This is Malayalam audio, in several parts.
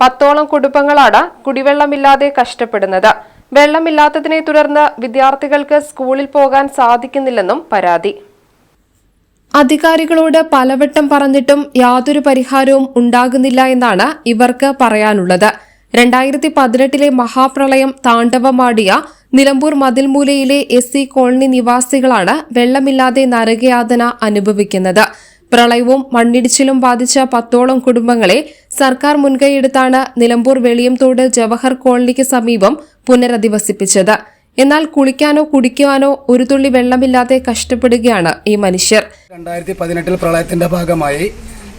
പത്തോളം കുടുംബങ്ങളാണ് കുടിവെള്ളമില്ലാതെ കഷ്ടപ്പെടുന്നത്. വെള്ളമില്ലാത്തതിനെ തുടർന്ന് വിദ്യാർത്ഥികൾക്ക് സ്കൂളിൽ പോകാൻ സാധിക്കുന്നില്ലെന്നും പരാതി. അധികാരികളോട് പലവട്ടം പറഞ്ഞിട്ടും യാതൊരു പരിഹാരവും ഉണ്ടാകുന്നില്ല എന്നാണ് ഇവർക്ക് പറയാനുള്ളത്. രണ്ടായിരത്തി പതിനെട്ടിലെ മഹാപ്രളയം താണ്ഡവമാടിയ നിലമ്പൂർ മതിൽമൂലയിലെ എസ് സി കോളനി നിവാസികളാണ് വെള്ളമില്ലാതെ നരകയാതന അനുഭവിക്കുന്നത്. പ്രളയവും മണ്ണിടിച്ചിലും ബാധിച്ച പത്തോളം കുടുംബങ്ങളെ സർക്കാർ മുൻകൈയെടുത്താണ് നിലമ്പൂർ വെളിയംതോട് ജവഹർ കോളനിക്ക് സമീപം പുനരധിവസിപ്പിച്ചത്. എന്നാൽ കുളിക്കാനോ കുടിക്കുവാനോ ഒരു തുള്ളി വെള്ളമില്ലാതെ കഷ്ടപ്പെടുകയാണ് ഈ മനുഷ്യർ. രണ്ടായിരത്തി പതിനെട്ടിൽ പ്രളയത്തിന്റെ ഭാഗമായി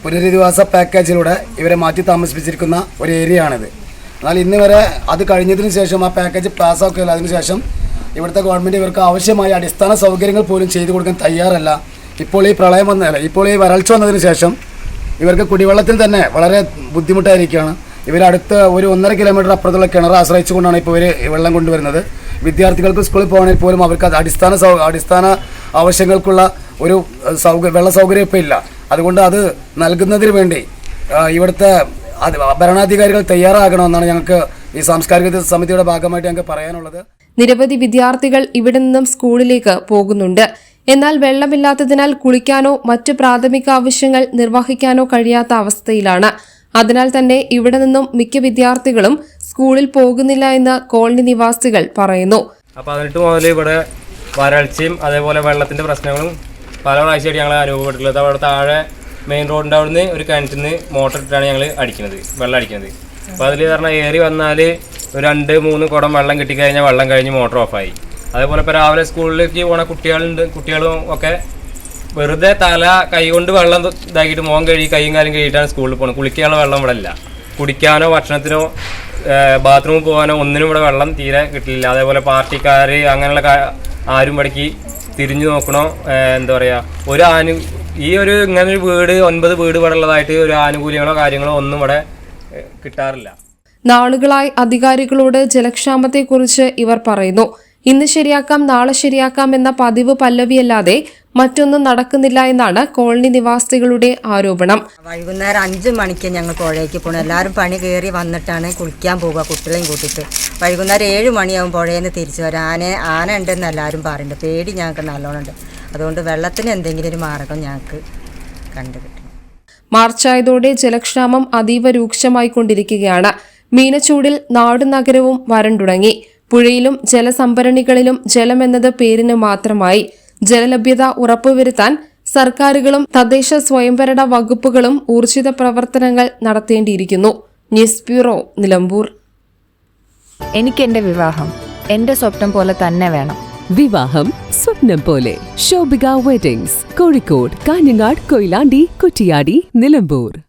പുനരധിവാസ പാക്കേജിലൂടെ ഇവരെ മാറ്റി താമസിപ്പിച്ചിരിക്കുന്ന ഒരു ഏരിയ ആണിത് എന്നാൽ ഇന്ന് വരെ അത് കഴിഞ്ഞതിന് ശേഷം ആ പാക്കേജ് പാസ്സാക്കുകയില്ല. അതിനുശേഷം ഇവിടുത്തെ ഗവൺമെന്റ് ഇവർക്ക് ആവശ്യമായ അടിസ്ഥാന സൗകര്യങ്ങൾ പോലും ചെയ്തു കൊടുക്കാൻ തയ്യാറല്ല. ഇപ്പോൾ ഈ പ്രളയം വന്ന ഇപ്പോൾ ഈ വരൾച്ച വന്നതിന് ശേഷം ഇവർക്ക് കുടിവെള്ളത്തിൽ തന്നെ വളരെ ബുദ്ധിമുട്ടായിരിക്കുകയാണ്. ഇവരടുത്ത് ഒരു ഒന്നര കിലോമീറ്റർ അപ്പുറത്തുള്ള കിണർ ആശ്രയിച്ചുകൊണ്ടാണ് ഇപ്പോൾ ഇവർ വെള്ളം കൊണ്ടുവരുന്നത്. വിദ്യാർത്ഥികൾക്ക് സ്കൂളിൽ പോകണമെങ്കിൽ പോലും അവർക്ക് അത് അടിസ്ഥാന സൗ അടിസ്ഥാന ആവശ്യങ്ങൾക്കുള്ള ഒരു സൗകര്യ വെള്ള സൗകര്യം ഇപ്പോൾ ഇല്ല. അതുകൊണ്ട് അത് നൽകുന്നതിന് വേണ്ടി ഇവിടുത്തെ ഭരണാധികാരികൾ തയ്യാറാകണമെന്നാണ് ഞങ്ങൾക്ക് ഈ സാംസ്കാരിക സമിതിയുടെ ഭാഗമായിട്ട് ഞങ്ങൾക്ക് പറയാനുള്ളത്. നിരവധി വിദ്യാർത്ഥികൾ ഇവിടെ നിന്നും സ്കൂളിലേക്ക് പോകുന്നുണ്ട്. എന്നാൽ വെള്ളമില്ലാത്തതിനാൽ കുളിക്കാനോ മറ്റ് പ്രാഥമിക ആവശ്യങ്ങൾ നിർവഹിക്കാനോ കഴിയാത്ത അവസ്ഥയിലാണ്. അതിനാൽ തന്നെ ഇവിടെ നിന്നും മിക്ക വിദ്യാർത്ഥികളും സ്കൂളിൽ പോകുന്നില്ല എന്ന് കോളനി നിവാസികൾ പറയുന്നു. പതിനെട്ട് മുതൽ ഇവിടെ വരൾച്ചയും അതേപോലെ വെള്ളത്തിന്റെ പ്രശ്നങ്ങളും പല പ്രാവശ്യമായിട്ട് ഞങ്ങൾ അനുഭവപ്പെട്ടിട്ടുള്ളത്. അവിടെ താഴെ മെയിൻ റോഡിന്റെ അവിടുന്ന് ഒരു കിണറ്റിൽ നിന്ന് മോട്ടർ ഇട്ടിട്ടാണ് ഞങ്ങൾ അടിക്കുന്നത് വെള്ളം അടിക്കുന്നത്. അപ്പോൾ അതിൽ പറഞ്ഞാൽ ഏറി വന്നാൽ രണ്ട് മൂന്ന് കുടം വെള്ളം കിട്ടിക്കഴിഞ്ഞാൽ വെള്ളം കഴിഞ്ഞ് മോട്ടർ ഓഫായി. അതേപോലെ ഇപ്പോൾ രാവിലെ സ്കൂളിലേക്ക് പോണ കുട്ടികളുണ്ട് കുട്ടികളും ഒക്കെ വെറുതെ തല കൈ കൊണ്ട് വെള്ളം ഇതാക്കിയിട്ട് മോൻ കഴുകി കൈയും കാലും കഴുകിയിട്ടാണ് സ്കൂളിൽ പോകുന്നത് കുളിക്കാനുള്ള വെള്ളം ഇവിടെ ഇല്ല. കുടിക്കാനോ ഭക്ഷണത്തിനോ ബാത്റൂമിൽ പോകാനോ ഒന്നിനും ഇവിടെ വെള്ളം തീരെ കിട്ടില്ല. അതേപോലെ പാർട്ടിക്കാർ അങ്ങനെയുള്ള ആരും ഇവിടേക്ക് തിരിഞ്ഞു നോക്കണോ? എന്താ പറയുക ഒരു ആനു ഈ ഒരു ഇങ്ങനെ ഒരു വീട് ഒൻപത് വീട് ഇവിടെ ഉള്ളതായിട്ട് ഒരു ആനുകൂല്യങ്ങളോ കാര്യങ്ങളോ ഒന്നും ഇവിടെ കിട്ടാറില്ല. നാളുകളായി അധികാരികളോട് ജലക്ഷാമത്തെക്കുറിച്ച് ഇവർ പറയുന്നു. ഇന്ന് ശരിയാക്കാം നാളെ ശരിയാക്കാം എന്ന പതിവ് പല്ലവിയല്ലാതെ മറ്റൊന്നും നടക്കുന്നില്ല എന്നാണ് കോളനി നിവാസികളുടെ ആരോപണം. വൈകുന്നേരം അഞ്ച് മണിക്ക് ഞങ്ങൾ പുഴയ്ക്ക് പോകണം എല്ലാവരും പണി കയറി വന്നിട്ടാണ് കുളിക്കാൻ പോവുക കുട്ടികളെയും കൂട്ടിയിട്ട്. വൈകുന്നേരം ഏഴ് മണിയാവും പുഴയിൽ നിന്ന് തിരിച്ചു വരാം ആന ആന ഉണ്ടെന്ന് എല്ലാവരും പറയുന്നുണ്ട്. പേടി ഞങ്ങൾക്ക് നല്ലോണം ഉണ്ട്. അതുകൊണ്ട് വെള്ളത്തിന് എന്തെങ്കിലും ഒരു മാർഗം ഞങ്ങൾക്ക് കണ്ടു കിട്ടണം. മാർച്ചായതോടെ ജലക്ഷാമം അതീവ രൂക്ഷമായിക്കൊണ്ടിരിക്കുകയാണ്. മീനച്ചൂടിൽ നാടും നഗരവും വരണ്ടുടങ്ങി പുഴയിലും ജലസംഭരണികളിലും ജലമെന്നത് പേരിന് മാത്രമായി. ജലലഭ്യത ഉറപ്പുവരുത്താൻ സർക്കാരുകളും തദ്ദേശ സ്വയംഭരണ വകുപ്പുകളും ഊർജിത പ്രവർത്തനങ്ങൾ നടത്തേണ്ടിയിരിക്കുന്നു. News bureau Nilambur. എനിക്ക് എന്റെ വിവാഹം എന്റെ സ്വപ്നം പോലെ തന്നെ വേണം. വിവാഹം സ്വപ്നം പോലെ. ശോഭിക വെഡിങ്സ് കോഴിക്കോട് കാഞ്ഞങ്ങാട് കൊയിലാണ്ടി കുറ്റിയാടി നിലമ്പൂർ.